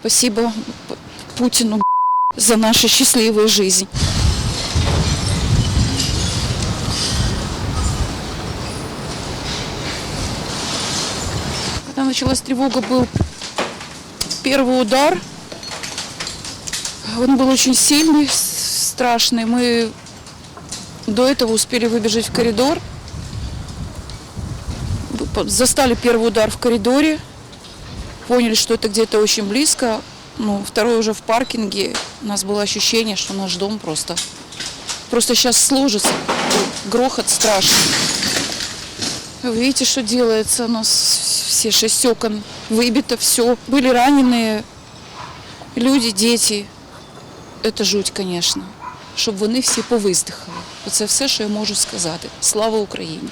Спасибо Путину за нашу счастливую жизнь. Когда началась тревога, был первый удар. Он был очень сильный, страшный. Мы до этого успели выбежать в коридор. Застали первый удар в коридоре. Поняли, что это где-то очень близко. Ну, второй уже в паркинге. У нас было ощущение, что наш дом просто... Просто сейчас сложится. Грохот страшный. Вы видите, что делается? У нас все шесть окон выбито, все. Были раненые люди, дети. Це жуть, звісно. Щоб вони всі повиздихали. Оце все, що я можу сказати. Слава Україні!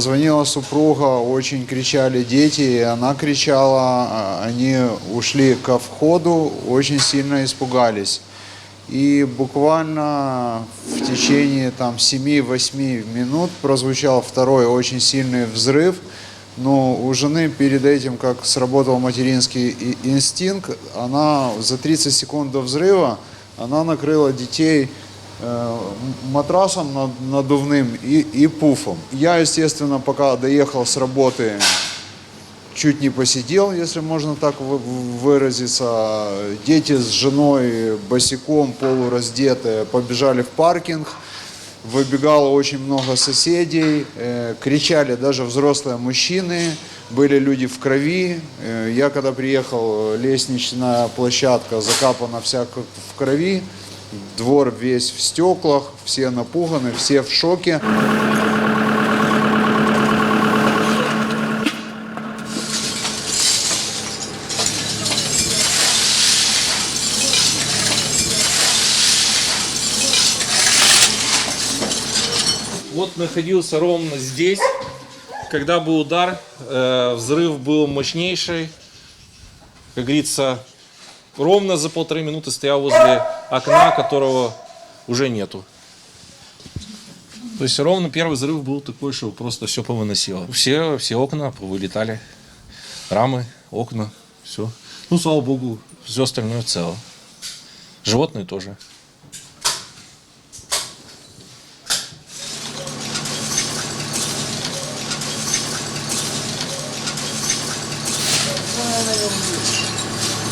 Позвонила супруга, очень кричали дети, и она кричала, а, они ушли ко входу, очень сильно испугались. И буквально в течение там 7-8 минут прозвучал второй очень сильный взрыв. Но у жены перед этим, как сработал материнский инстинкт, она за 30 секунд до взрыва, она накрыла детей э, матрасом над- надувным и, и пуфом. Я, естественно, пока доехал с работы, чуть не посидел, если можно так вы- выразиться. Дети с женой босиком, полураздетые, побежали в паркинг. Выбегало очень много соседей, э, кричали даже взрослые мужчины, были люди в крови. Э, я когда приехал, лестничная площадка закапана вся как в крови, двор весь в стеклах, все напуганы, все в шоке. Вот находился ровно здесь, когда был удар, э, взрыв был мощнейший. Как говорится, ровно за полторы минуты стоял возле окна, которого уже нету. То есть ровно первый взрыв был такой, что просто все повыносило. Все, все окна вылетали, рамы, окна, все. Ну, слава богу, все остальное цело. Животные тоже.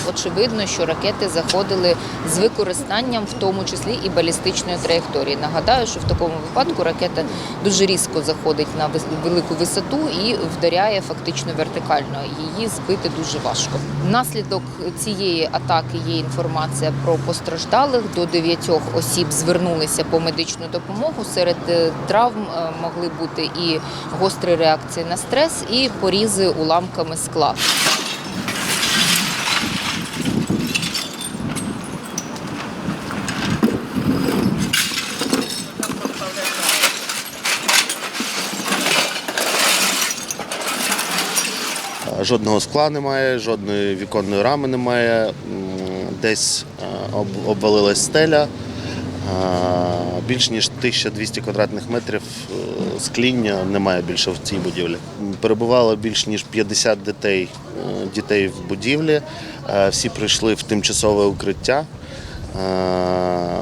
Очевидно, що ракети заходили з використанням, в тому числі і балістичної траєкторії. Нагадаю, що в такому випадку ракета дуже різко заходить на велику висоту і вдаряє фактично вертикально. Її збити дуже важко. Внаслідок цієї атаки є інформація про постраждалих. До дев'ятьох осіб звернулися по медичну допомогу. Серед е, травм е, могли бути і гострі реакції на стрес, і порізи уламками скла. Жодного скла немає, жодної віконної рами немає. Десь е, об- обвалилась стеля. Е, Більш ніж 1200 квадратних метрів е, скління немає більше в цій будівлі. Перебувало більш ніж 50 дітей, дітей в будівлі. Всі прийшли в тимчасове укриття.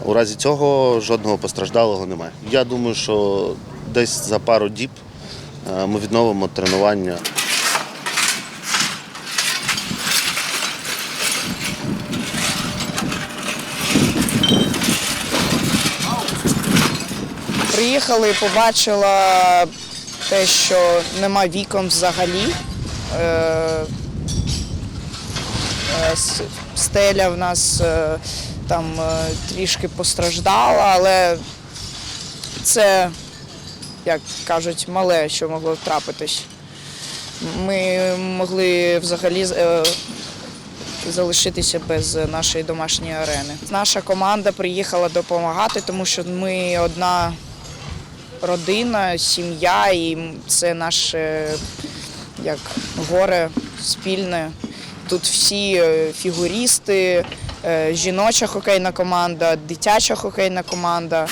У разі цього жодного постраждалого немає. Я думаю, що десь за пару діб ми відновимо тренування. Приїхали, побачила те, що нема вікон взагалі. Е, е, Стеля в нас е, там трішки постраждала, але це, як кажуть, мале, що могло трапитись. Ми могли взагалі залишитися без нашої домашньої арени. Наша команда приїхала допомагати, тому що ми одна родина, сім'я, і це наше як горе спільне. Тут всі фігуристи, е, жіноча хокейна команда, дитяча хокейна команда.